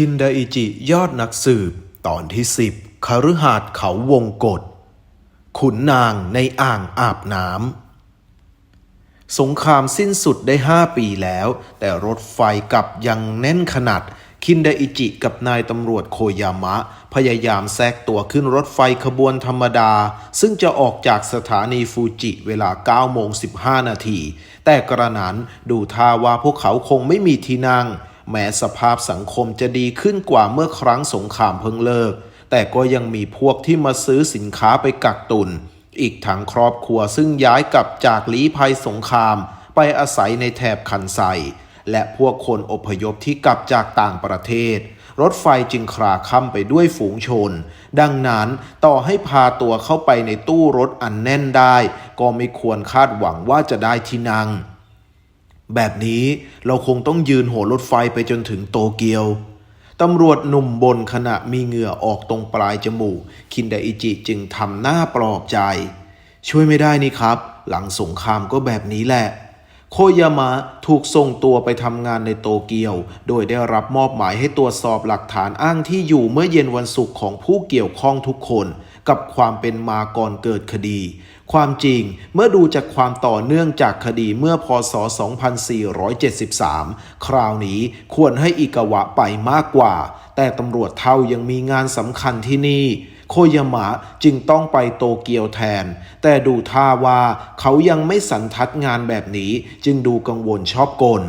คินไดอิจิ ยอดนักสืบ ตอนที่สิบคฤหาสน์เขาวงกฏขุนนางในอ่างอาบน้ำ สงครามสิ้นสุดได้5ปีแล้ว แต่รถไฟกลับยังแน่นขนาด คินไดอิจิกับนายตำรวจโคยามะ พยายามแทรกตัวขึ้นรถไฟขบวนธรรมดา ซึ่งจะออกจากสถานีฟูจิเวลา9โมง15 นาที แต่กระนั้นดูท่าว่าพวกเขาคงไม่มีที่นั่ง แม้สภาพสังคมจะดีขึ้นกว่าเมื่อครั้งสงครามเพิ่งเลิก แต่ก็ยังมีพวกที่มาซื้อสินค้าไปกักตุน อีกทั้งครอบครัวซึ่งย้ายกลับจากลี้ภัยสงคราม ไปอาศัยในแถบคันไซและพวกคนอพยพที่กลับจากต่างประเทศ รถไฟจึงคราค่ำไปด้วยฝูงชน ดังนั้นต่อให้พาตัวเข้าไปในตู้รถอันแน่นได้ ก็ไม่ควรคาดหวังว่าจะได้ที่นั่ง แบบนี้เราคงต้องยืนหัวรถไฟไปจนถึงโตเกียว ตำรวจหนุ่มบนขณะมีเหงื่อออกตรงปลายจมูก คินไดอิจิจึงทำหน้าปลอบใจ ช่วยไม่ได้นี่ครับ หลังสงครามก็แบบนี้แหละ โคยามะถูกส่งตัวไปทำงานในโตเกียว โดยได้รับมอบหมายให้ตรวจสอบหลักฐานอ้างที่อยู่เมื่อเย็นวันศุกร์ของผู้เกี่ยวข้องทุกคน กับความเป็นมาก่อนเกิดคดี ความจริงเมื่อดูจากความต่อเนื่องจากคดีเมื่อพศ 2473 คราวนี้ควรให้อิกาวะไปมากกว่า แต่ตำรวจเท่ายังมีงานสำคัญที่นี่ โคยามะจึงต้องไปโตเกียวแทน แต่ดูท่าว่าเขายังไม่สันทัดงานแบบนี้จึงดูกังวลชอบกล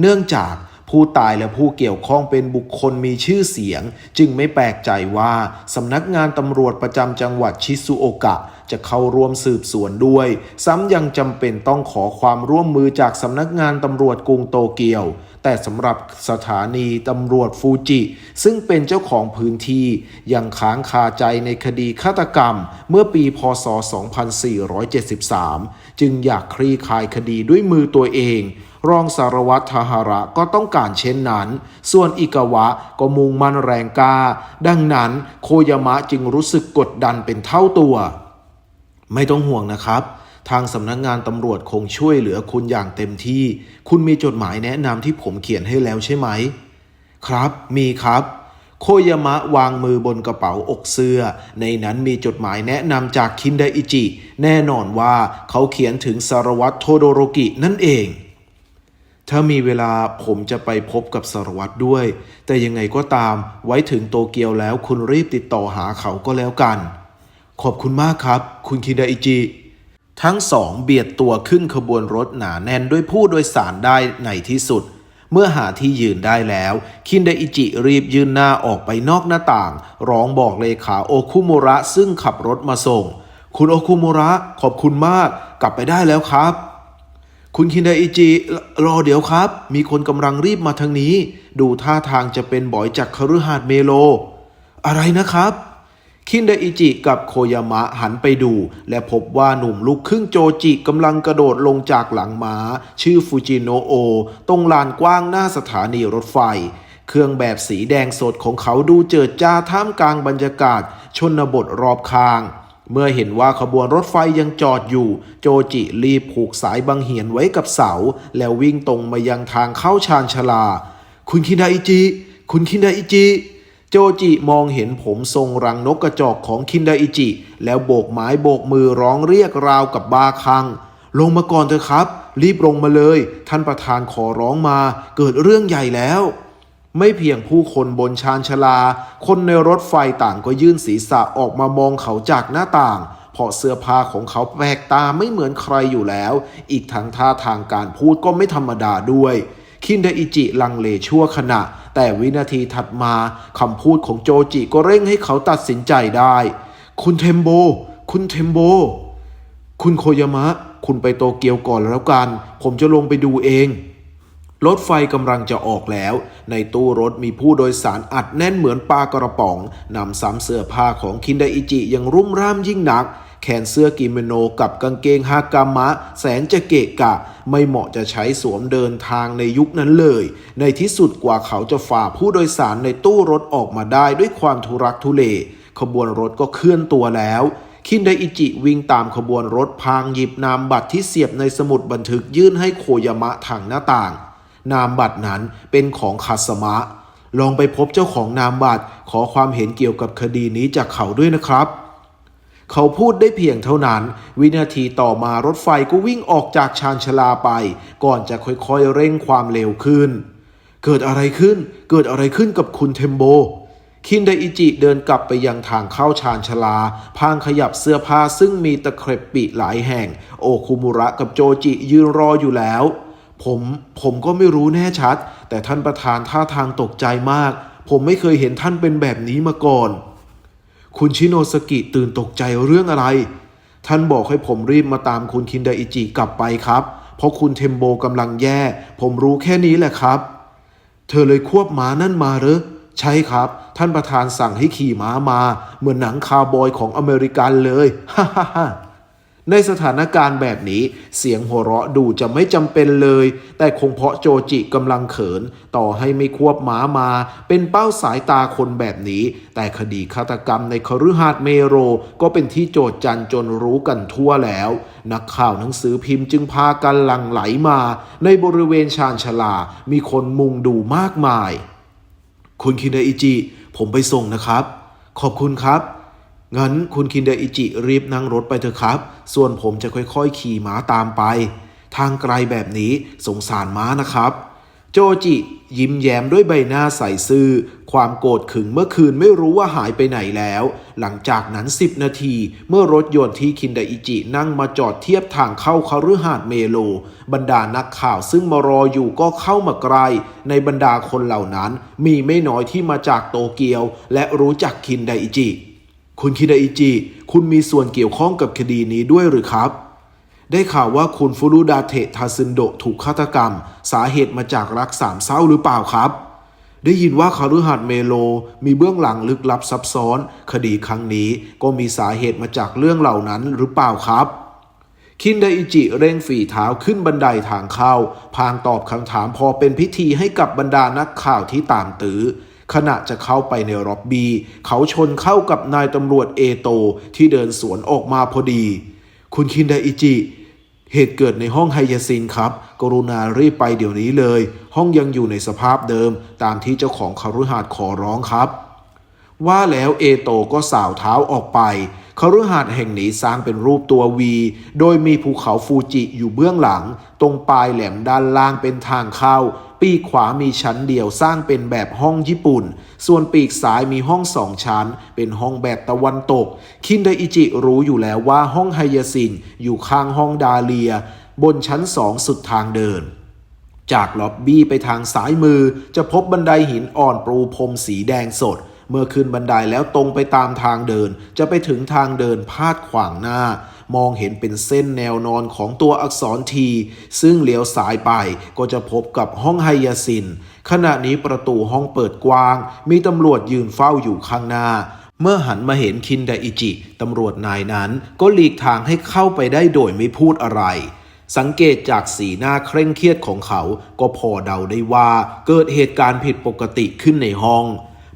เนื่องจาก ผู้ตายและผู้เกี่ยวข้องเป็นบุคคลมีชื่อเสียง จึงไม่แปลกใจว่าสำนักงานตำรวจประจำจังหวัดชิซุโอกะ จะเข้าร่วมสืบสวนด้วย ซ้ำยังจำเป็นต้องขอความร่วมมือจากสำนักงานตำรวจกรุงโตเกียว แต่สำหรับสถานีตำรวจฟูจิ ซึ่งเป็นเจ้าของพื้นที่ ยังค้างคาใจในคดีฆาตกรรม เมื่อปีพศ 2473 จึงอยากคลี่คลายคดีด้วยมือตัวเอง รองสารวัตรทหาระก็ต้องการเช่นนั้น ส่วนอิกาวะก็มุ่งมั่นแรงกล้าดังนั้นโคยามะจึงรู้สึกกดดันเป็นเท่าตัว ไม่ต้องห่วงนะครับทางสำนักงานตำรวจคงช่วยเหลือคุณอย่างเต็มที่ คุณมีจดหมายแนะนำที่ผมเขียนให้แล้วใช่ไหม ครับ มีครับ โคยามะวางมือบนกระเป๋าอกเสื้อ ในนั้นมีจดหมายแนะนำจากคินไดอิจิ แน่นอนว่าเขาเขียนถึงสารวัตรโทโดโรกินั่นเอง ถ้ามีเวลาผมจะไปพบกับสารวัตรด้วย แต่ยังไงก็ตามไว้ถึงโตเกียวแล้วคุณรีบติดต่อหาเขาก็แล้วกัน ขอบคุณมากครับ คุณคินไดอิจิ ทั้งสองเบียดตัวขึ้นขบวนรถหนาแน่นด้วยผู้โดยสารได้ในที่สุด เมื่อหาที่ยืนได้แล้ว คินไดอิจิรีบยืนหน้าออกไปนอกหน้าต่าง ร้องบอกเลขาโอคุโมระซึ่งขับรถมาส่ง คุณโอคุโมระขอบคุณมาก กลับไปได้แล้วครับ คุณคินไดอิจิรอเดี๋ยวครับ มีคนกำลังรีบมาทางนี้ ดูท่าทางจะเป็นบอยจากคฤหาสน์เมโล อะไรนะครับ คินไดอิจิกับโคยามะหันไปดู และพบว่าหนุ่มลูกครึ่งโจจิกำลังกระโดดลงจากหลังม้า ชื่อฟูจิโนโอ ตรงลานกว้างหน้าสถานีรถไฟ เครื่องแบบสีแดงสดของเขาดูเจิดจ้าท่ามกลางบรรยากาศ ชนบทรอบข้าง เมื่อเห็นว่าขบวนรถไฟยังจอดอยู่ โจจิรีบผูกสายบังเหียนไว้กับเสา แล้ววิ่งตรงมายังทางเข้าชานชลา คุณคินไดอิจิ คุณคินไดอิจิ โจจิมองเห็นผมทรงรังนกกระจอกของคินไดอิจิ แล้วโบกไม้โบกมือร้องเรียกราวกับบาคัง ลงมาก่อนเถอะครับ รีบลงมาเลย ท่านประธานขอร้องมา เกิดเรื่องใหญ่แล้ว ไม่เพียงผู้คนบนชานชาลา คนในรถไฟต่างก็ยื่นศีรษะออกมามองเขาจากหน้าต่าง เพราะเสื้อผ้าของเขาแปลกตาไม่เหมือนใครอยู่แล้ว อีกทั้งท่าทางการพูดก็ไม่ธรรมดาด้วยคินไดอิจิลังเลชั่วขณะ แต่วินาทีถัดมาคำพูดของโจจิก็เร่งให้เขาตัดสินใจได้ คุณเทมโบ คุณเทมโบ คุณโคยามะ คุณไปโตเกียวก่อนแล้วกัน ผมจะลงไปดูเอง รถไฟกำลังจะออกแล้ว ในตู้รถมีผู้โดยสารอัดแน่นเหมือนปลากระป๋องนำซ้ำเสื้อผ้าของคินไดอิจิยังรุ่มร่ามยิ่งนัก แขนเสื้อกิโมโนกับกางเกงฮากามะ แสนจะเกะกะ ไม่เหมาะจะใช้สวมเดินทางในยุคนั้นเลย ในที่สุดกว่าเขาจะฝ่าผู้โดยสารในตู้รถออกมาได้ด้วยความทุรักทุเล ขบวนรถก็เคลื่อนตัวแล้วคินไดอิจิวิ่งตามขบวนรถพางหยิบนามบัตรที่เสียบในสมุดบันทึกยื่นให้โคยามะทางหน้าต่าง นามบัตรนั้นเป็นของคาสมะ ลองไปพบเจ้าของนามบัตรขอความเห็นเกี่ยวกับคดีนี้จากเขาด้วยนะครับ เขาพูดได้เพียงเท่านั้น วินาทีต่อมารถไฟก็วิ่งออกจากชานชาลาไป ก่อนจะค่อยๆเร่งความเร็วขึ้น เกิดอะไรขึ้น เกิดอะไรขึ้นกับคุณเทมโบคินไดอิจิเดินกลับไปยังทางเข้าชานชาลา พางขยับเสื้อผ้าซึ่งมีตะเข็บปีหลายแห่ง โอคุมุระกับโจจิยืนรออยู่แล้ว ผมผมก็ไม่รู้แน่ชัด แต่ท่านประธานท่าทางตกใจมาก ผมไม่เคยเห็นท่านเป็นแบบนี้มาก่อน คุณชิโนสกิตื่นตกใจเรื่องอะไร ท่านบอกให้ผมรีบมาตามคุณคินไดอิจิกลับไปครับ เพราะคุณเทมโบกำลังแย่ ผมรู้แค่นี้แหละครับ เธอเลยควบม้านั่นมาเหรอใช่ครับ ท่านประธานสั่งให้ขี่ม้ามา เหมือนหนังคาวบอยของอเมริกันเลย ฮ่าฮ่าฮ่า ในสถานการณ์แบบนี้เสียงหัวเราะดูจะไม่จำเป็นเลย แต่คงเพราะโจจิกำลังเขิน ต่อให้ไม่ควบม้ามา เป็นเป้าสายตาคนแบบนี้ แต่คดีฆาตกรรมในคฤหาสน์เมโร ก็เป็นที่โจดจันจนรู้กันทั่วแล้ว นักข่าวหนังสือพิมพ์จึงพากันหลั่งไหลมา ในบริเวณชานชลา มีคนมุงดูมากมาย คุณคินเดอิจิ ผมไปส่งนะครับ ขอบคุณครับ งั้นคุณคินเดอิจิรีบนั่งรถไปเถอะครับ ส่วนผมจะค่อยๆ ขี่ม้าตามไป ทางไกลแบบนี้สงสารม้านะครับ โจจิยิ้มแย้มด้วยใบหน้าใสซื่อ ความโกรธขึงเมื่อคืนไม่รู้ว่าหายไปไหนแล้ว หลังจากนั้น 10 นาที เมื่อรถยนต์ที่คินไดอิจินั่งมาจอดเทียบทางเข้าคาฤหาสน์เมโล บรรดานักข่าวซึ่งมารออยู่ก็เข้ามาใกล ในบรรดาคนเหล่านั้นมีไม่น้อยที่มาจากโตเกียว และรู้จักคินไดอิจิ คุณคินไดอิจิ คุณมีส่วนเกี่ยวข้องกับคดีนี้ด้วยหรือครับ ได้ข่าวว่าคุณฟุรุดาเทะทาซึนโดะถูกฆาตกรรม สาเหตุมาจากรักสามเศร้าหรือเปล่าครับ ได้ยินว่าคารุหัดเมโล มีเบื้องหลังลึกลับซับซ้อน คดีครั้งนี้ก็มีสาเหตุมาจากเรื่องเหล่านั้นหรือเปล่าครับคินไดอิจิเร่งฝีเท้าขึ้นบันไดทางเข้า พางตอบคำถามพอเป็นพิธีให้กับบรรดานักข่าวที่ตามตื้อ ขณะจะเข้าไปในร็อบบี้เขาชนเข้ากับนายตำรวจเอโตที่เดินสวนออกมาพอดี คุณคินไดอิจิ เหตุเกิดในห้องไฮยาซินครับ กรุณารีบไปเดี๋ยวนี้เลย ห้องยังอยู่ในสภาพเดิม ตามที่เจ้าของคารุหาสน์ขอร้องครับ ว่าแล้วเอโตก็สาวเท้าออกไปคฤหาสน์แห่งนี้สร้างเป็นรูปตัววี โดยมีภูเขาฟูจิอยู่เบื้องหลัง ตรงปลายแหลมด้านล่างเป็นทางเข้า ปีกขวามีชั้นเดียวสร้างเป็นแบบห้องญี่ปุ่น ส่วนปีกซ้ายมีห้องสองชั้น เป็นห้องแบบตะวันตก คินไดอิจิรู้อยู่แล้วว่าห้องไฮยาซินอยู่ข้างห้องดาเลีย บนชั้นสองสุดทางเดินจากล็อบบี้ไปทางซ้ายมือจะพบบันไดหินอ่อนปรูพรมสีแดงสด เมื่อขึ้นบันไดแล้วตรงไปตามทางเดิน จะไปถึงทางเดินพาดขวางหน้า มองเห็นเป็นเส้นแนวนอนของตัวอักษรที ซึ่งเลี้ยวซ้ายไปก็จะพบกับห้องไฮยาซิน ขณะนี้ประตูห้องเปิดกว้าง มีตำรวจยืนเฝ้าอยู่ข้างหน้าเมื่อหันมาเห็นคินไดอิจิ ตำรวจนายนั้นก็หลีกทางให้เข้าไปได้โดยไม่พูดอะไร สังเกตจากสีหน้าเคร่งเครียดของเขา ก็พอเดาได้ว่าเกิดเหตุการณ์ผิดปกติขึ้นในห้อง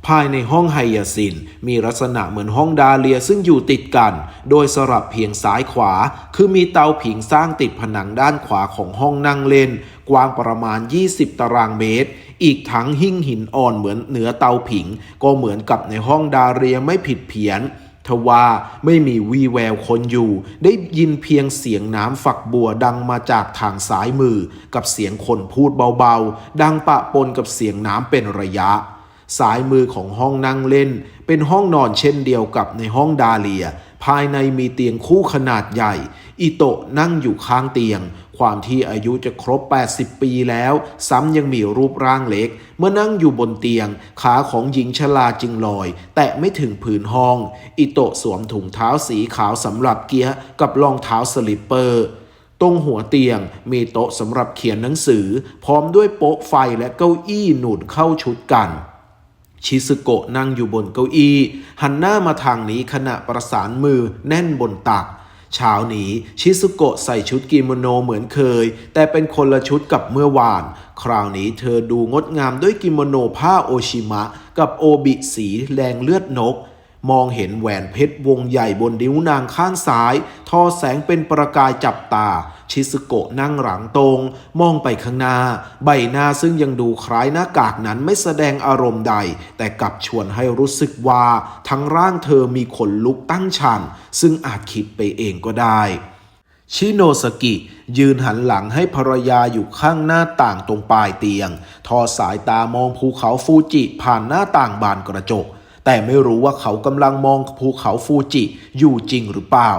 ภายในห้องไฮยาซิน มีลักษณะเหมือนห้องดาเลียซึ่งอยู่ติดกัน โดยสลับเพียงซ้ายขวา คือมีเตาผิงสร้างติดผนังด้านขวาของห้องนั่งเล่น กว้างประมาณ 20 ตารางเมตร อีกทั้งหิ้งหินอ่อนเหมือนเหนือเตาผิง ก็เหมือนกับในห้องดาเลียไม่ผิดเพี้ยนทว่าไม่มีวีแววคนอยู่ ได้ยินเพียงเสียงน้ำฝักบัวดังมาจากทางซ้ายมือ กับเสียงคนพูดเบาๆ ดังปะปนกับเสียงน้ำเป็นระยะ สายมือของห้องนั่งเล่น เป็นห้องนอนเช่นเดียวกับในห้องดาเลีย ภายในมีเตียงคู่ขนาดใหญ่ อิโตะนั่งอยู่ข้างเตียง ความที่อายุจะครบ 80 ปีแล้ว ซ้ำยังมีรูปร่างเล็ก เมื่อนั่งอยู่บนเตียง ขาของหญิงชราจึงลอย แตะไม่ถึงผืนห้อง อิโตะสวมถุงเท้าสีขาวสำหรับเกียร์กับรองเท้าสลิปเปอร์ตรงหัวเตียงมีโต๊ะสำหรับเขียนหนังสือ พร้อมด้วยโป๊ะไฟและเก้าอี้หนุนเข้าชุดกัน ชิซึโกะนั่งอยู่บนเก้าอี้ หันหน้ามาทางนี้ขณะประสานมือแน่นบนตักเช้านี้ชิซุโกะใส่ชุดกิโมโนเหมือนเคย แต่เป็นคนละชุดกับเมื่อวาน คราวนี้เธอดูงดงามด้วยกิโมโนผ้าโอชิมะ กับโอบิสีแดงเลือดนก มองเห็นแหวนเพชรวงใหญ่บนนิ้วนางข้างซ้าย ทอแสงเป็นประกายจับตา ชิสโกะนั่งหลังตรง มองไปข้างหน้า ใบหน้าซึ่งยังดูคล้ายหน้ากากนั้นไม่แสดงอารมณ์ใด แต่กลับชวนให้รู้สึกว่า ทั้งร่างเธอมีขนลุกตั้งชัน ซึ่งอาจคิดไปเองก็ได้ชิโนสกิ ยืนหันหลังให้ภรรยาอยู่ข้างหน้าต่างตรงปลายเตียง ทอสายตามองภูเขาฟูจิผ่านหน้าต่างบานกระจก แต่ไม่รู้ว่าเขากำลังมองภูเขาฟูจิอยู่จริงหรือเปล่า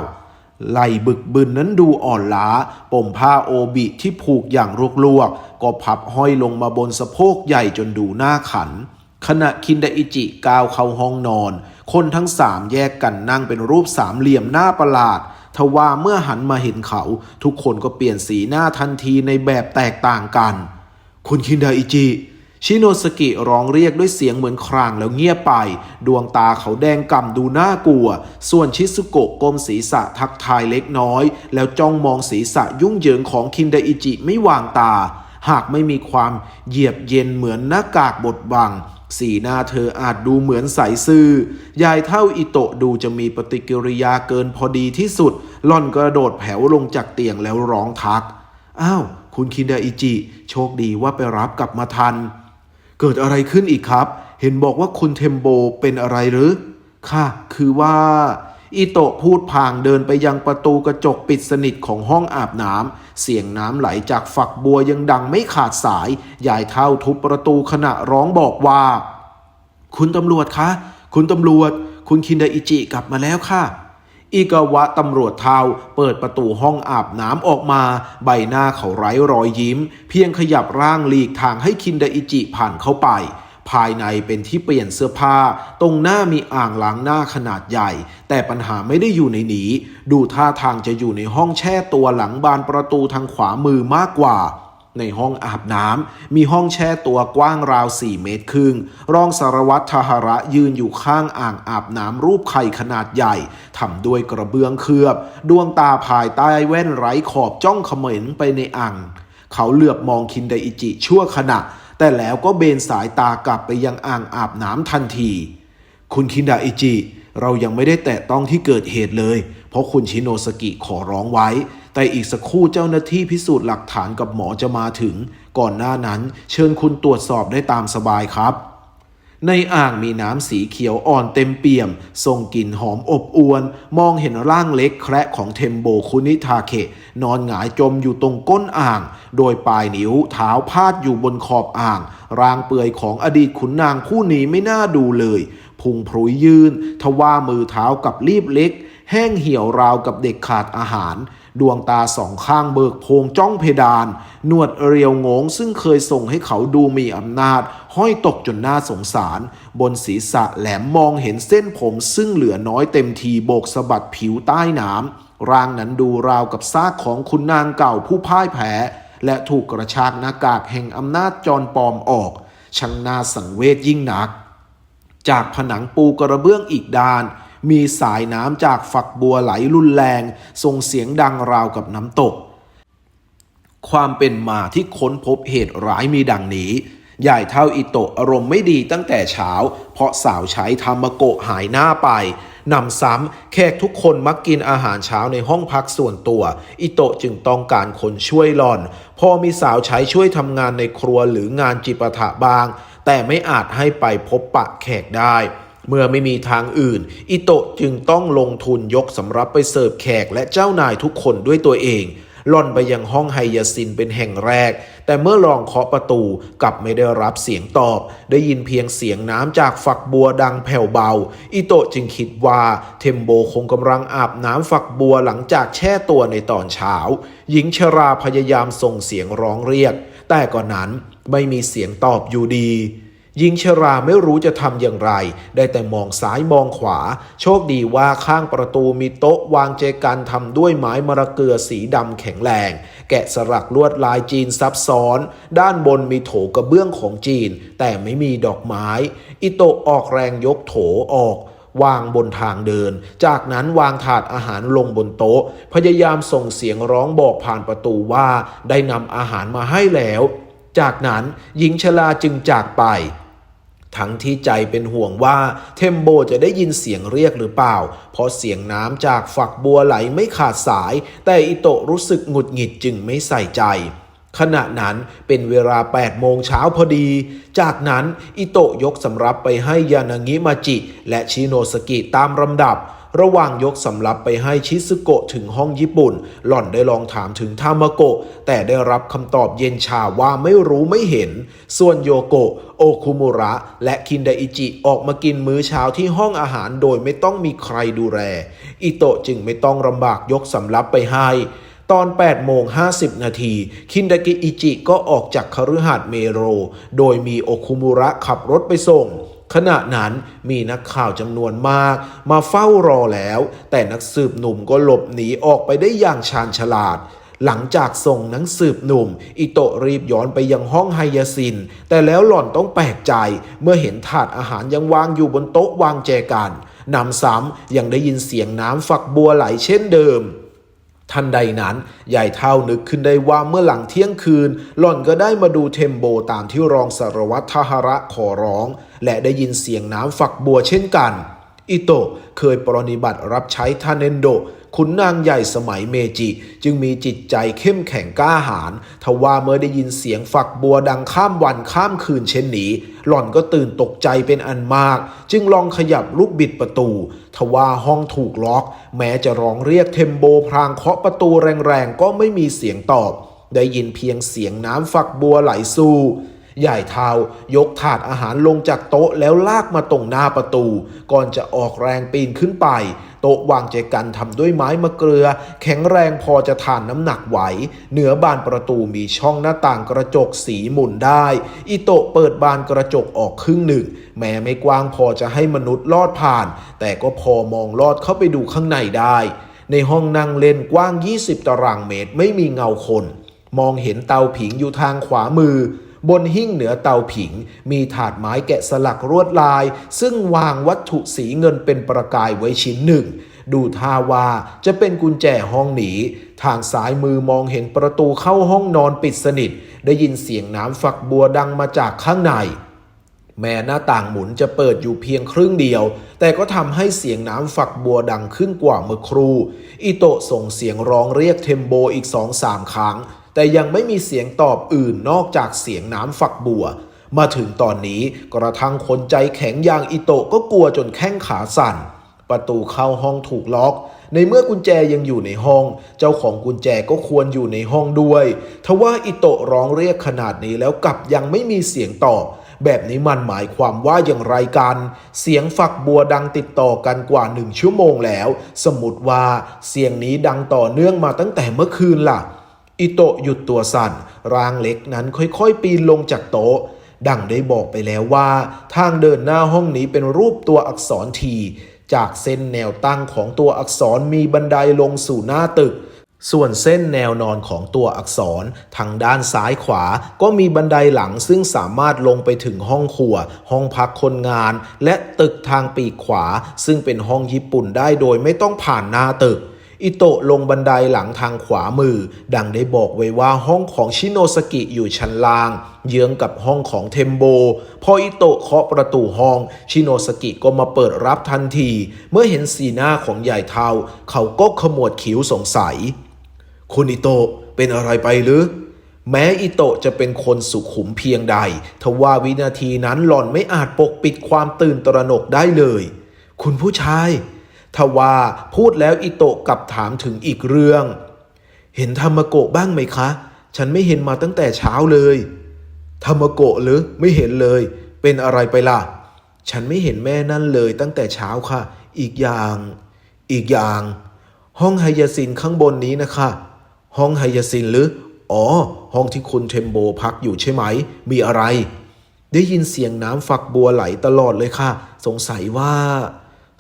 ไหลบึกบึนนั้นดูอ่อนล้า ปมผ้าโอบิที่ผูกอย่างลวกๆ ก็พับห้อยลงมาบนสะโพกใหญ่จนดูหน้าขัน ขณะคินไดอิจิก้าวเข้าห้องนอน คนทั้งสามแยกกันนั่งเป็นรูปสามเหลี่ยมหน้าประหลาดทว่าเมื่อหันมาเห็นเขา ทุกคนก็เปลี่ยนสีหน้าทันทีในแบบแตกต่างกัน คุณคินไดอิจิ ชิโนสกิร้องเรียกด้วยเสียงเหมือนครางแล้วเงียบไป ดวงตาเขาแดงก่ำดูน่ากลัว ส่วนชิสุโกะก้มศีรษะทักทายเล็กน้อย แล้วจ้องมองศีรษะยุ่งเหยิงของคินไดอิจิไม่วางตา หากไม่มีความเยียบเย็นเหมือนหน้ากากบดบัง สีหน้าเธออาจดูเหมือนใสซื่อยายเท่าอิโตะดูจะมีปฏิกิริยาเกินพอดีที่สุดล่อนกระโดดแผวลงจากเตียงแล้วร้องทัก อ้าว คุณคินไดอิจิ โชคดีว่าไปรับกลับมาทัน เกิดอะไรขึ้นอีกครับ เห็นบอกว่าคุณเทมโบเป็นอะไรหรือ ค่ะ คือว่า อิโตะพูดพางเดินไปยังประตูกระจกปิดสนิทของห้องอาบน้ำ เสียงน้ำไหลจากฝักบัวยังดังไม่ขาดสาย ยายเท่าทุบประตูขณะร้องบอกว่า คุณตำรวจคะ คุณตำรวจ คุณคินไดอิจิกลับมาแล้วค่ะ อิกาวะตำรวจเทาเปิดประตูห้องอาบน้ำออกมา ใบหน้าเขาไร้รอยยิ้ม เพียงขยับร่างหลีกทางให้คินไดอิจิผ่านเข้าไป ภายในเป็นที่เปลี่ยนเสื้อผ้า ตรงหน้ามีอ่างล้างหน้าขนาดใหญ่ แต่ปัญหาไม่ได้อยู่ในนี้ ดูท่าทางจะอยู่ในห้องแช่ตัวหลังบานประตูทางขวามือมากกว่า ในห้องอาบน้ำมีห้องแช่ตัวกว้างราว 4 เมตรครึ่ง รองสารวัตรทหระยืนอยู่ข้างอ่างอาบน้ำรูปไข่ขนาดใหญ่ทำด้วยกระเบื้องเคลือบ ดวงตาภายใต้แว่นไร้ขอบจ้องเขม็นไปในอ่าง เขาเหลือบมองคินไดอิจิชั่วขณะ แต่แล้วก็เบนสายตากลับไปยังอ่างอาบน้ำทันที คุณคินไดอิจิเรายังไม่ได้แตะต้องที่เกิดเหตุเลย เพราะคุณชิโนสกิขอร้องไว้ แต่อีกสักครู่เจ้าหน้าที่พิสูจน์หลักฐานกับหมอจะมาถึง ก่อนหน้านั้นเชิญคุณตรวจสอบได้ตามสบายครับ ในอ่างมีน้ำสีเขียวอ่อนเต็มเปี่ยม ส่งกลิ่นหอมอบอวน มองเห็นร่างเล็กแคระของเทมโบคุนิทาเคะนอนหงายจมอยู่ตรงก้นอ่าง โดยปลายนิ้วเท้าพาดอยู่บนขอบอ่าง ร่างเปื่อยของอดีตขุนนางผู้นี้ไม่น่าดูเลยพุงพรุยยืน ทว่ามือเท้ากับรีบเล็ก แห้งเหี่ยวราวกับเด็กขาดอาหาร ดวงตาสองข้างเบิกโพงจ้องเพดาน หนวดเรียวงงซึ่งเคยส่งให้เขาดูมีอำนาจ ห้อยตกจนน่าสงสาร บนศีรษะแหลมมองเห็นเส้นผมซึ่งเหลือน้อยเต็มทีโบกสะบัดผิวใต้น้ำร่างนั้นดูราวกับซากของคุณนางเก่าผู้พ่ายแพ้ และถูกกระชากหน้ากากแห่งอำนาจจรปลอมออกช่างน่าสังเวชยิ่งนัก จากผนังปูกระเบื้องอีกด้าน มีสายน้ำจากฝักบัวไหลรุนแรงส่งเสียงดังราวกับน้ำตก ความเป็นมาที่ค้นพบเหตุร้ายมีดังนี้ใหญ่เท่าอิโตะอารมณ์ไม่ดีตั้งแต่เช้า เพราะสาวใช้ทามาโกะหายหน้าไป นำซ้ำแขกทุกคนมักกินอาหารเช้าในห้องพักส่วนตัว อิโตะจึงต้องการคนช่วยหลอน พอมีสาวใช้ช่วยทำงานในครัวหรืองานจิปาถะบาง แต่ไม่อาจให้ไปพบปะแขกได้ เมื่อไม่มีทางอื่น อิโตะจึงต้องลงทุนยกสำรับไปเสิร์ฟแขกและเจ้านายทุกคนด้วยตัวเองล่อนไปยังห้องไฮยาซินเป็นแห่งแรก แต่เมื่อลองเคาะประตูกลับไม่ได้รับเสียงตอบ ได้ยินเพียงเสียงน้ำจากฝักบัวดังแผ่วเบา อิโตะจึงคิดว่าเทมโบคงกำลังอาบน้ำฝักบัวหลังจากแช่ตัวในตอนเช้า หญิงชราพยายามส่งเสียงร้องเรียก แต่ก่อนนั้นไม่มีเสียงตอบอยู่ดี หญิงชราไม่รู้จะทำอย่างไร ได้แต่มองซ้ายมองขวา โชคดีว่าข้างประตูมีโต๊ะวางเจกันทำด้วยไม้มะระเกลือสีดำแข็งแรง แกะสลักลวดลายจีนซับซ้อน ด้านบนมีโถกระเบื้องของจีน แต่ไม่มีดอกไม้ อิโตะออกแรงยกโถออกวางบนทางเดิน จากนั้นวางถาดอาหารลงบนโต๊ะ พยายามส่งเสียงร้องบอกผ่านประตูว่าได้นำอาหารมาให้แล้ว จากนั้นหญิงชราจึงจากไป ทั้งที่ใจเป็นห่วงว่าเทมโบจะได้ยินเสียงเรียกหรือเปล่า เพราะเสียงน้ำจากฝักบัวไหลไม่ขาดสาย แต่อิโตะรู้สึกหงุดหงิดจึงไม่ใส่ใจ ขณะนั้นเป็นเวลา 8 โมงเช้าพอดี จากนั้นอิโตะยกสำรับไปให้ยานางิมาจิ และชิโนสกิตามลำดับ ระหว่างยกสำรับไปให้ชิซึโกะถึงห้องญี่ปุ่น หล่อนได้ลองถามถึงทามาโกะ แต่ได้รับคำตอบเย็นชาว่าไม่รู้ไม่เห็น ส่วนโยโกะ โอคุมุระ และคินไดอิจิออกมากินมื้อเช้าที่ห้องอาหารโดยไม่ต้องมีใครดูแล อิโตะจึงไม่ต้องลำบากยกสำรับไปให้ตอน 8 โมง 50 นาที คินดากิอิจิก็ออกจากคฤหาสน์เมโร โดยมีโอคุมุระขับรถไปส่ง ขณะนั้นมีนักข่าวจำนวนมาก มาเฝ้ารอแล้ว แต่นักสืบหนุ่มก็หลบหนีออกไปได้อย่างชาญฉลาด หลังจากส่งหนังสืบหนุ่ม อิโตะรีบย้อนไปยังห้องไฮยาซิน แต่แล้วหล่อนต้องแปลกใจ เมื่อเห็นถาดอาหารยังวางอยู่บนโต๊ะวางแจกันนำซ้ำยังได้ยินเสียงน้ำฝักบัวไหลเช่นเดิม ทันใดนั้นใหญ่เท่านึกขึ้นได้ว่าเมื่อหลังเที่ยงคืน หล่อนก็ได้มาดูเทมโบตามที่รองสารวัตรทหระขอร้อง และได้ยินเสียงน้ำฝักบัวเช่นกัน อิโตะเคยปรนิบัติรับใช้ทาเนนโด ขุนนางใหญ่สมัยเมจิ จึงมีจิตใจเข้มแข็งกล้าหาญทว่าเมื่อได้ยินเสียงฝักบัวดังข้ามวันข้ามคืนเช่นนี้ หล่อนก็ตื่นตกใจเป็นอันมาก จึงลองขยับลูกบิดประตู ทว่าห้องถูกล็อก แม้จะร้องเรียกเทมโบพรางเคาะประตูแรงๆก็ไม่มีเสียงตอบ ได้ยินเพียงเสียงน้ำฝักบัวไหลสู้ใหญ่เท้ายกถาดอาหารลงจากโต๊ะแล้วลากมาตรงหน้าประตู ก่อนจะออกแรงปีนขึ้นไป โต๊ะวางใจกันทำด้วยไม้มะเกลือ แข็งแรงพอจะทานน้ำหนักไหว เหนือบานประตูมีช่องหน้าต่างกระจกสีหมุนได้ อิโตะเปิดบานกระจกออกครึ่งหนึ่ง แม้ไม่กว้างพอจะให้มนุษย์ลอดผ่าน แต่ก็พอมองลอดเข้าไปดูข้างในได้ ในห้องนั่งเล่นกว้าง 20 ตารางเมตรไม่มีเงาคน มองเห็นเตาผิงอยู่ทางขวามือ บนหิ้งเหนือเตาผิง มีถาดไม้แกะสลักลวดลาย ซึ่งวางวัตถุสีเงินเป็นประกายไว้ชิ้นหนึ่ง ดูท่าว่าจะเป็นกุญแจห้องหนีทางซ้ายมือมองเห็นประตูเข้าห้องนอนปิดสนิท ได้ยินเสียงน้ำฝักบัวดังมาจากข้างใน แม้หน้าต่างหมุนจะเปิดอยู่เพียงครึ่งเดียว แต่ก็ทำให้เสียงน้ำฝักบัวดังขึ้นกว่าเมื่อครู่อิโตะส่งเสียงร้องเรียกเทมโบอีกสองสามครั้ง แต่ยังไม่มีเสียงตอบอื่นนอกจากเสียงน้ำฝักบัว มาถึงตอนนี้กระทั่งคนใจแข็งอย่างอิโตะก็กลัวจนแข้งขาสั่น ประตูเข้าห้องถูกล็อก ในเมื่อกุญแจยังอยู่ในห้อง เจ้าของกุญแจก็ควรอยู่ในห้องด้วยทว่าอิโตะร้องเรียกขนาดนี้แล้วกลับยังไม่มีเสียงตอบแบบนี้มันหมายความว่าอย่างไรกัน เสียงฝักบัวดังติดต่อกันกว่าหนึ่งชั่วโมงแล้ว สมมติว่าเสียงนี้ดังต่อเนื่องมาตั้งแต่เมื่อคืนล่ะ อิโตะหยุดตัวสั่น ร่างเล็กนั้นค่อยๆ ปีนลงจากโต๊ะ ดังได้บอกไปแล้วว่า ทางเดินหน้าห้องนี้เป็นรูปตัวอักษรที จากเส้นแนวตั้งของตัวอักษรมีบันไดลงสู่หน้าตึก ส่วนเส้นแนวนอนของตัวอักษรทางด้านซ้ายขวาก็มีบันไดหลังซึ่งสามารถลงไปถึงห้องครัว ห้องพักคนงาน และตึกทางปีกขวา ซึ่งเป็นห้องญี่ปุ่นได้โดยไม่ต้องผ่านหน้าตึก อิโตะลงบันไดหลังทางขวามือ ดังได้บอกไว้ว่าห้องของชิโนสกิอยู่ชั้นล่าง เยื้องกับห้องของเทมโบ พออิโตะเคาะประตูห้อง ชิโนสกิก็มาเปิดรับทันที เมื่อเห็นสีหน้าของใหญ่เทาเขาก็ขมวดคิ้วสงสัย คุณอิโตะเป็นอะไรไปหรือแม้อิโตะจะเป็นคนสุขุมเพียงใด ทว่าวินาทีนั้นหล่อนไม่อาจปกปิดความตื่นตระหนกได้เลย คุณผู้ชาย ทว่าพูดแล้วอิโตะกลับถามถึงอีกเรื่อง เห็นธรรมโกะบ้างไหมคะ ฉันไม่เห็นมาตั้งแต่เช้าเลย ธรรมโกะหรือไม่เห็นเลย เป็นอะไรไปล่ะ ฉันไม่เห็นแม่นั่นเลยตั้งแต่เช้าค่ะ อีกอย่าง อีกอย่าง ห้องไฮยาซินข้างบนนี้นะคะ ห้องไฮยาซินหรือ อ๋อ ห้องที่คุณเทมโบพักอยู่ใช่ไหม มีอะไร ได้ยินเสียงน้ำฝักบัวไหลตลอดเลยค่ะ สงสัยว่า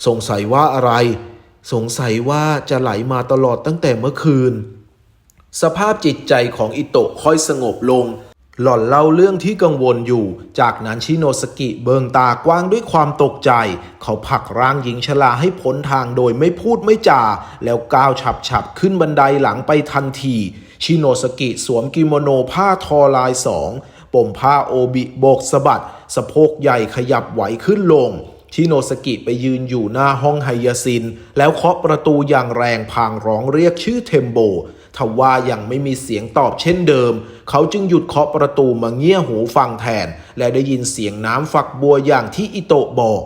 สงสัยว่าอะไร สงสัยว่าจะไหลมาตลอดตั้งแต่เมื่อคืน สภาพจิตใจของอิโตะค่อยสงบลง หล่อนเล่าเรื่องที่กังวลอยู่ จากนั้นชิโนสกิเบิงตากว้างด้วยความตกใจ เขาผลักร่างหญิงชราให้พ้นทางโดยไม่พูดไม่จา แล้วก้าวฉับฉับขึ้นบันไดหลังไปทันที ชิโนสกิสวมกิโมโนผ้าทอลายสองปมผ้าโอบิโบกสะบัดสะโพกใหญ่ขยับไหวขึ้นลง ชิโนสกิไปยืนอยู่หน้าห้องไฮยาซิน แล้วเคาะประตูอย่างแรงพางร้องเรียกชื่อเทมโบทว่ายังไม่มีเสียงตอบเช่นเดิม เขาจึงหยุดเคาะประตูมาเงี่ยหูฟังแทน และได้ยินเสียงน้ำฝักบัวอย่างที่อิโตะบอก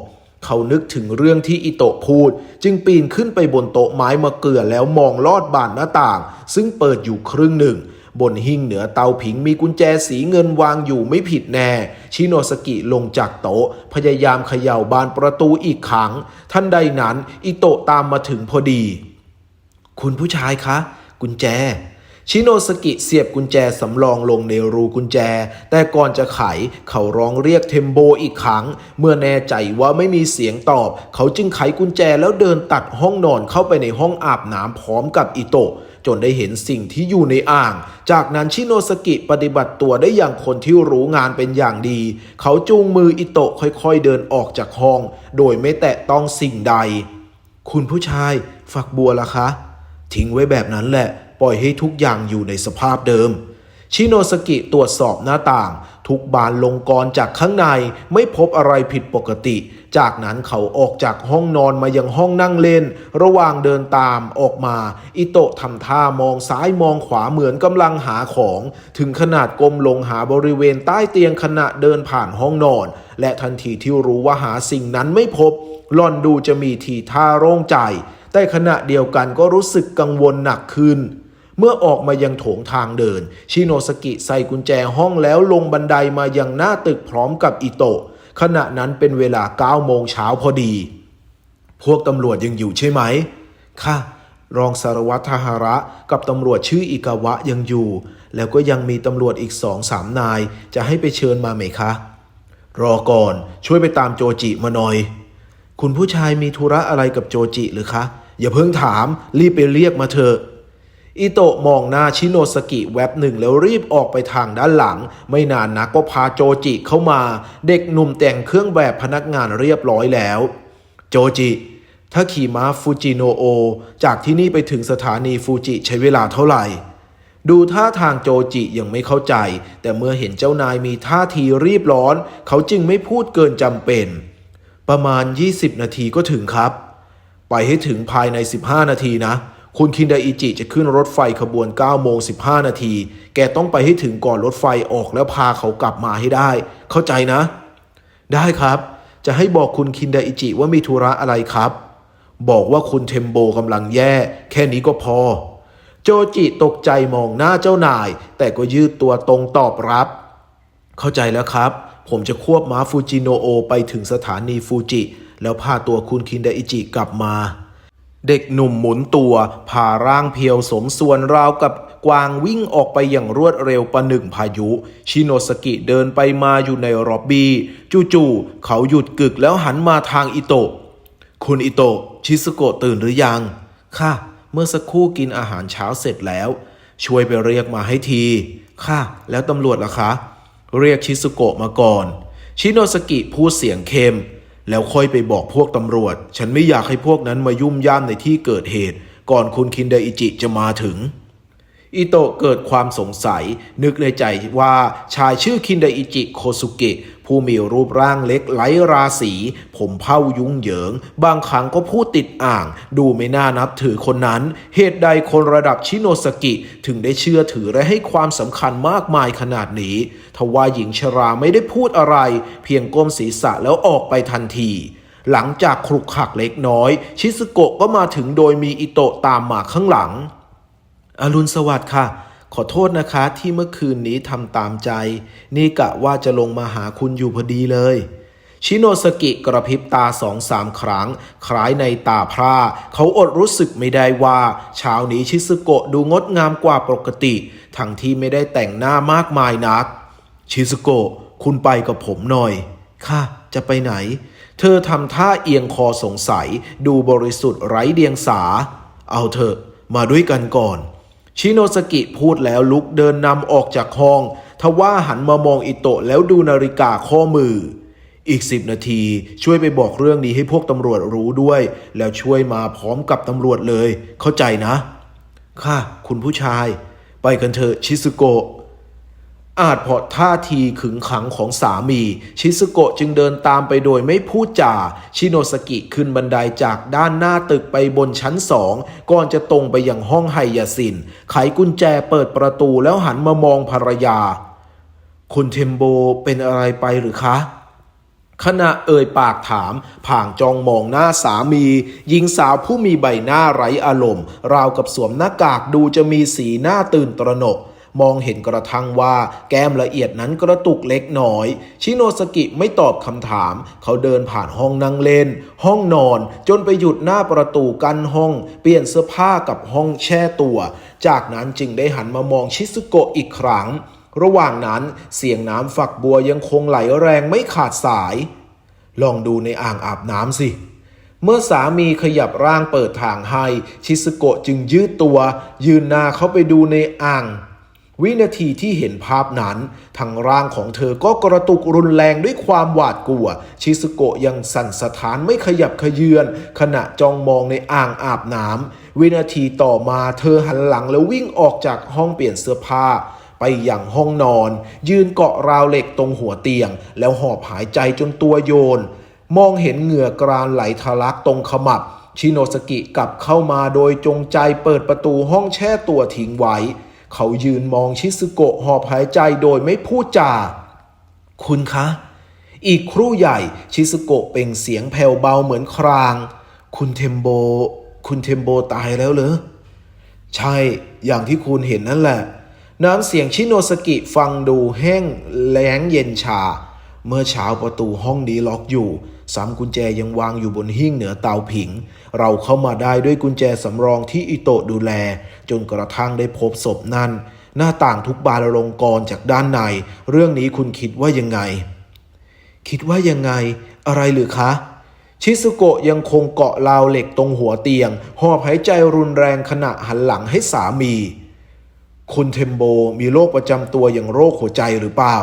เขานึกถึงเรื่องที่อิโตะพูด จึงปีนขึ้นไปบนโต๊ะไม้มาเกลือแล้วมองลอดบานหน้าต่าง ซึ่งเปิดอยู่ครึ่งหนึ่ง บนหิ้งเหนือเตาผิงมีกุญแจสีเงินวางอยู่ไม่ผิดแน่ ชิโนสกิลงจากโต๊ะ พยายามเขย่าบานประตูอีกครั้งท่านใดนั้นอิโตะตามมาถึงพอดี คุณผู้ชายคะ กุญแจชิโนสกิเสียบกุญแจสำรองลงในรูกุญแจ แต่ก่อนจะไขเขาร้องเรียกเทมโบอีกครั้ง เมื่อแน่ใจว่าไม่มีเสียงตอบ เขาจึงไขกุญแจแล้วเดินตัดห้องนอนเข้าไปในห้องอาบน้ำพร้อมกับอิโตะ จนได้เห็นสิ่งที่อยู่ในอ่าง จากนั้นชิโนสกิปฏิบัติตัวได้อย่างคนที่รู้งานเป็นอย่างดี เขาจูงมืออิโตะค่อยๆเดินออกจากห้อง โดยไม่แตะต้องสิ่งใด คุณผู้ชายฝักบัวล่ะคะ ทิ้งไว้แบบนั้นแหละ ปล่อยให้ทุกอย่างอยู่ในสภาพเดิม ชิโนสกิตรวจสอบหน้าต่าง ทุกบานลงกรจากข้างในไม่พบอะไรผิดปกติ จากนั้นเขาออกจากห้องนอนมายังห้องนั่งเล่น ระหว่างเดินตามออกมา อิโตะทำท่ามองซ้ายมองขวาเหมือนกำลังหาของ ถึงขนาดก้มลงหาบริเวณใต้เตียงขณะเดินผ่านห้องนอน และทันทีที่รู้ว่าหาสิ่งนั้นไม่พบหล่อนดูจะมีทีท่าโล่งใจ แต่ขณะเดียวกันก็รู้สึกกังวลหนักขึ้น เมื่อออกมายังโถงทางเดิน ชิโนสกิใส่กุญแจห้องแล้วลงบันไดมายังหน้าตึกพร้อมกับอิโตะขณะนั้นเป็นเวลา9โมงเช้าพอดี พวกตำรวจยังอยู่ใช่ไหม ค่ะ รองสารวัตรทหาระกับตำรวจชื่ออิกาวะยังอยู่ แล้วก็ยังมีตำรวจอีกสองสามนาย จะให้ไปเชิญมาไหมคะ รอก่อนช่วยไปตามโจจิมาหน่อย คุณผู้ชายมีธุระอะไรกับโจจิหรือคะ อย่าเพิ่งถามรีบไปเรียกมาเถอะ อิโตะมองหน้าชิโนสกิแวบหนึ่งแล้วรีบออกไปทางด้านหลัง ไม่นานนักก็พาโจจิเข้ามา เด็กหนุ่มแต่งเครื่องแบบพนักงานเรียบร้อยแล้ว โจจิ ถ้าขี่ม้าฟูจิโนโอ จากที่นี่ไปถึงสถานีฟูจิใช้เวลาเท่าไหร่ ดูท่าทางโจจิยังไม่เข้าใจ แต่เมื่อเห็นเจ้านายมีท่าทีรีบร้อน เขาจึงไม่พูดเกินจำเป็น ประมาณ 20 นาทีก็ถึงครับ ไปให้ถึงภายใน 15 นาทีนะ คุณคินไดอิจิจะขึ้นรถไฟขบวน9โมง15 นาที แกต้องไปให้ถึงก่อนรถไฟออกแล้วพาเขากลับมาให้ได้ เข้าใจนะ ได้ครับ จะให้บอกคุณคินไดอิจิว่ามีธุระอะไรครับ บอกว่าคุณเทมโบกำลังแย่ แค่นี้ก็พอ โจจิตกใจมองหน้าเจ้านาย แต่ก็ยืดตัวตรงตอบรับ เข้าใจแล้วครับ ผมจะควบม้าฟูจิโนโอไปถึงสถานีฟูจิ แล้วพาตัวคุณคินไดอิจิกลับมา เด็กหนุ่มหมุนตัวพาร่างเพียวสมส่วนราวกับกวางวิ่งออกไปอย่างรวดเร็วประหนึ่งพายุ ชิโนสกิเดินไปมาอยู่ในร็อบบี้จู่ๆเขาหยุดกึกแล้วหันมาทางอิโตะ คุณอิโตะชิสโกะตื่นหรือยัง ค่ะ เมื่อสักครู่กินอาหารเช้าเสร็จแล้ว ช่วยไปเรียกมาให้ที ค่ะ แล้วตำรวจล่ะคะ เรียกชิสโกะมาก่อน ชิโนสกิพูดเสียงเข้ม แล้วค่อยไปบอกพวกตำรวจ ฉันไม่อยากให้พวกนั้นมายุ่มย่ามในที่เกิดเหตุ ก่อนคุณคินไดอิจิจะมาถึง อิโตะเกิดความสงสัย นึกในใจว่าชายชื่อคินไดอิจิโคสุเกะ ผู้มีรูปร่างเล็กไร้ราศีผมเผ้ายุ่งเหยิง บางครั้งก็พูดติดอ่าง ดูไม่น่านับถือคนนั้น เหตุใดคนระดับชิโนสกิ ถึงได้เชื่อถือและให้ความสำคัญมากมายขนาดนี้ทว่าหญิงชราไม่ได้พูดอะไร เพียงก้มศีรษะแล้วออกไปทันทีหลังจากครุกขักเล็กน้อย ชิสโกะก็มาถึงโดยมีอิโตะตามมาข้างหลัง อรุณสวัสดิ์ค่ะ ขอโทษนะคะที่เมื่อคืนนี้ทำตามใจ นี่กะว่าจะลงมาหาคุณอยู่พอดีเลย ชิโนสกิกระพริบตาสองสามครั้ง คล้ายในตาพร่า เขาอดรู้สึกไม่ได้ว่าเช้านี้ชิสโกะดูงดงามกว่าปกติ ทั้งที่ไม่ได้แต่งหน้ามากมายนัก ชิสโกะคุณไปกับผมหน่อย ค่ะ จะไปไหน เธอทำท่าเอียงคอสงสัย ดูบริสุทธิ์ไร้เดียงสา เอาเถอะ มาด้วยกันก่อน ชิโนสกิพูดแล้วลุกเดินนำออกจากห้อง ทว่าหันมามองอิโตะแล้วดูนาฬิกาข้อมือ อีกสิบนาทีช่วยไปบอกเรื่องนี้ให้พวกตำรวจรู้ด้วย แล้วช่วยมาพร้อมกับตำรวจเลย เข้าใจนะ ค่ะ คุณผู้ชาย ไปกันเถอะชิซุโกะ อาจเพราะท่าทีขึงขังของสามี ชิสโกะจึงเดินตามไปโดยไม่พูดจา ชิโนสกิขึ้นบันไดจากด้านหน้าตึกไปบนชั้นสอง ก่อนจะตรงไปยังห้องไฮยาสิน ไขกุญแจเปิดประตูแล้วหันมามองภรรยา คุณเทมโบเป็นอะไรไปหรือคะ ขณะเอ่ยปากถามผ่างจองมองหน้าสามี หญิงสาวผู้มีใบหน้าไร้อารมณ์ ราวกับสวมหน้ากากดูจะมีสีหน้าตื่นตระหนก มองเห็นกระทั่งว่าแก้มละเอียดนั้นกระตุกเล็กน้อย ชิโนสกิไม่ตอบคำถาม เขาเดินผ่านห้องนั่งเล่น ห้องนอน จนไปหยุดหน้าประตูกั้นห้อง เปลี่ยนเสื้อผ้ากับห้องแช่ตัว จากนั้นจึงได้หันมามองชิซุโกะอีกครั้ง ระหว่างนั้นเสียงน้ำฝักบัวยังคงไหลแรงไม่ขาดสาย ลองดูในอ่างอาบน้ำสิเมื่อสามีขยับร่างเปิดทางให้ ชิสโกะจึงยืดตัว ยืนหน้าเข้าไปดูในอ่าง วินาทีที่เห็นภาพนั้น ทางร่างของเธอก็กระตุกรุนแรงด้วยความหวาดกลัว ชิสโกะยังสั่นสะท้านไม่ขยับขยือนขณะจ้องมองในอ่างอาบน้ำวินาทีต่อมาเธอหันหลังแล้ววิ่งออกจากห้องเปลี่ยนเสื้อผ้า ไปอย่างห้องนอน ยืนเกาะราวเหล็กตรงหัวเตียง แล้วหอบหายใจจนตัวโยน มองเห็นเหงื่อกรานไหลทะลักตรงขมับชิโนสกิกลับเข้ามาโดยจงใจเปิดประตูห้องแช่ตัวทิ้งไว้ เขายืนมองชิซุโกะหอบหายใจโดยไม่พูดจา คุณคะ อีกครู่ใหญ่ชิซุโกะเป่งเสียงแผ่วเบาเหมือนคราง คุณเทมโบ คุณเทมโบตายแล้วเหรอ ใช่ อย่างที่คุณเห็นนั่นแหละ น้ำเสียงชิโนสกิฟังดูแห้งแล้งเย็นชา เมื่อเช้าประตูห้องนี้ล็อกอยู่ซ้ำกุญแจยังวางอยู่บนหิ้งเหนือเตาผิง เราเข้ามาได้ด้วยกุญแจสำรองที่อิโตะดูแล จนกระทั่งได้พบศพนั่น หน้าต่างทุกบานลงกรจากด้านใน เรื่องนี้คุณคิดว่ายังไง คิดว่ายังไง อะไรหรือคะชิซุโกะยังคงเกาะราวเหล็กตรงหัวเตียง หอบหายใจรุนแรงขณะหันหลังให้สามี คุณเทมโบมีโรคประจำตัวอย่างโรคหัวใจหรือเปล่า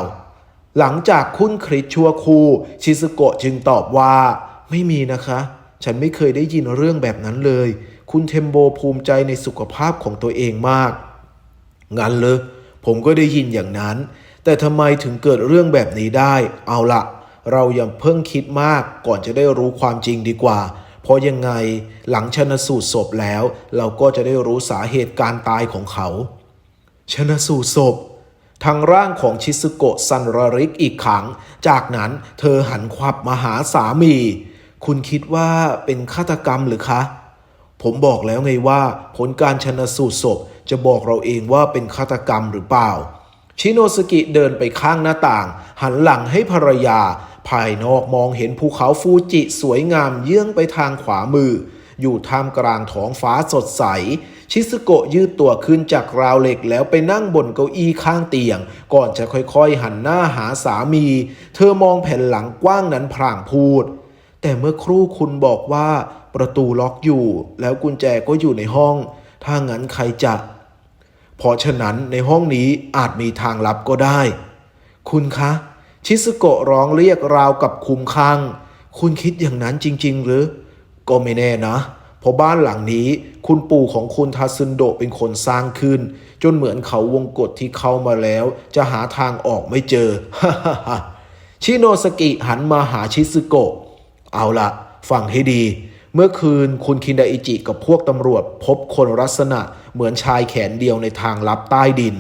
หลังจากคุ้นคริสชัวคู ชิซุโกะจึงตอบว่า ไม่มีนะคะ ฉันไม่เคยได้ยินเรื่องแบบนั้นเลย คุณเทมโบภูมิใจในสุขภาพของตัวเองมาก งั้นเลยผมก็ได้ยินอย่างนั้น แต่ทำไมถึงเกิดเรื่องแบบนี้ได้ เอาละเราอย่าเพิ่งคิดมากก่อนจะได้รู้ความจริงดีกว่า เพราะยังไงหลังชนสูตรศพแล้ว เราก็จะได้รู้สาเหตุการตายของเขา ชนสูตรศพ ทางร่างของชิซุโกะซันรริกอีกครั้ง จากนั้นเธอหันควับมาหาสามี คุณคิดว่าเป็นฆาตกรรมหรือคะ ผมบอกแล้วไงว่า ผลการชนสูตรศพจะบอกเราเองว่าเป็นฆาตกรรมหรือเปล่า ชิโนสกิเดินไปข้างหน้าต่าง หันหลังให้ภรรยา ภายนอกมองเห็นภูเขาฟูจิสวยงามเยื่องไปทางขวามือ อยู่ท่ามกลางท้องฟ้าสดใส ชิสโกะยืดตัวขึ้นจากราวเหล็กแล้วไปนั่งบนเก้าอี้ข้างเตียง ก่อนจะค่อยๆ หันหน้าหาสามี เธอมองแผ่นหลังกว้างนั้นพลางพูด แต่เมื่อครู่คุณบอกว่าประตูล็อกอยู่ แล้วกุญแจก็อยู่ในห้อง ถ้างั้นใครจะ เพราะฉะนั้นในห้องนี้อาจมีทางลับก็ได้ คุณคะ ชิสโกะร้องเรียกราวกับคุมข้างคุณคิดอย่างนั้นจริง ๆ หรือ ก็ไม่แน่นะ เพราะบ้านหลังนี้คุณปู่ของคุณทาซึนโดะเป็นคนสร้างขึ้น จนเหมือนเขาวงกฏที่เข้ามาแล้ว จะหาทางออกไม่เจอ ชิโนสกิหันมาหาชิซึโกะ เอาละฟังให้ดี เมื่อคืนคุณคินดาอิจิกับพวกตำรวจ พบคนลักษณะเหมือนชายแขนเดียวในทางลับใต้ดิน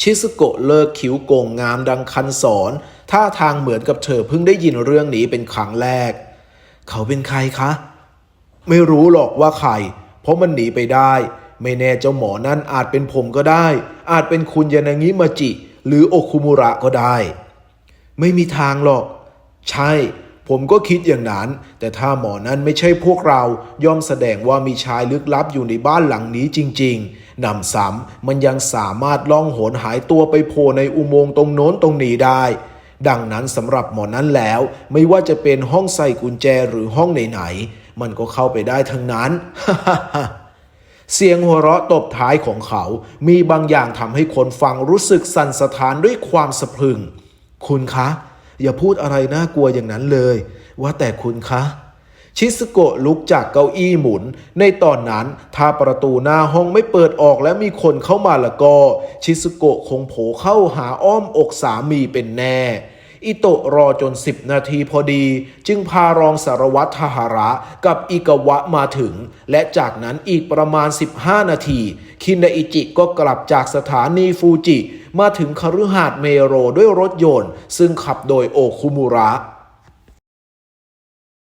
ชิสโกะเลิกคิ้วโกงงามดังคันสอนท่าทางเหมือนกับเธอเพิ่งได้ยินเรื่องนี้เป็นครั้งแรก เขาเป็นใครคะ ไม่รู้หรอกว่าใคร เพราะมันหนีไปได้ ไม่แน่เจ้าหมอนั่นอาจเป็นผมก็ได้ อาจเป็นคุณยานางิมาจิ หรือโอคุมุระก็ได้ ไม่มีทางหรอก ใช่ ผมก็คิดอย่างนั้น แต่ถ้าหมอนั้นไม่ใช่พวกเรา ย่อมแสดงว่ามีชายลึกลับอยู่ในบ้านหลังนี้จริง ๆนำซ้ำมันยังสามารถล่องหนหายตัวไปโผล่ในอุโมงค์ตรงโน้นตรงนี้ได้ ดังนั้นสำหรับหมอนั้นแล้ว ไม่ว่าจะเป็นห้องใส่กุญแจหรือห้องไหนๆมันก็เข้าไปได้ทั้งนั้น เสียงหัวเราะตบท้ายของเขา มีบางอย่างทำให้คนฟังรู้สึกสั่นสะท้านด้วยความสะพรึง คุณคะ อย่าพูดอะไรน่ากลัวอย่างนั้นเลย ว่าแต่คุณคะชิสโกะลุกจากเก้าอี้หมุน ในตอนนั้นถ้าประตูหน้าห้องไม่เปิดออกและมีคนเข้ามาละก็ ชิสโกะคงโผล่เข้าหาอ้อมอกสามีเป็นแน่ อิโตะรอจน 10 นาทีพอดี จึงพารองสารวัตรทหาระกับอิกวะมาถึง และจากนั้นอีกประมาณ 15 นาที คินาอิจิก็กลับจากสถานีฟูจิ มาถึงคฤหาสน์เมโรด้วยรถยนต์ ซึ่งขับโดยโอคุมุระ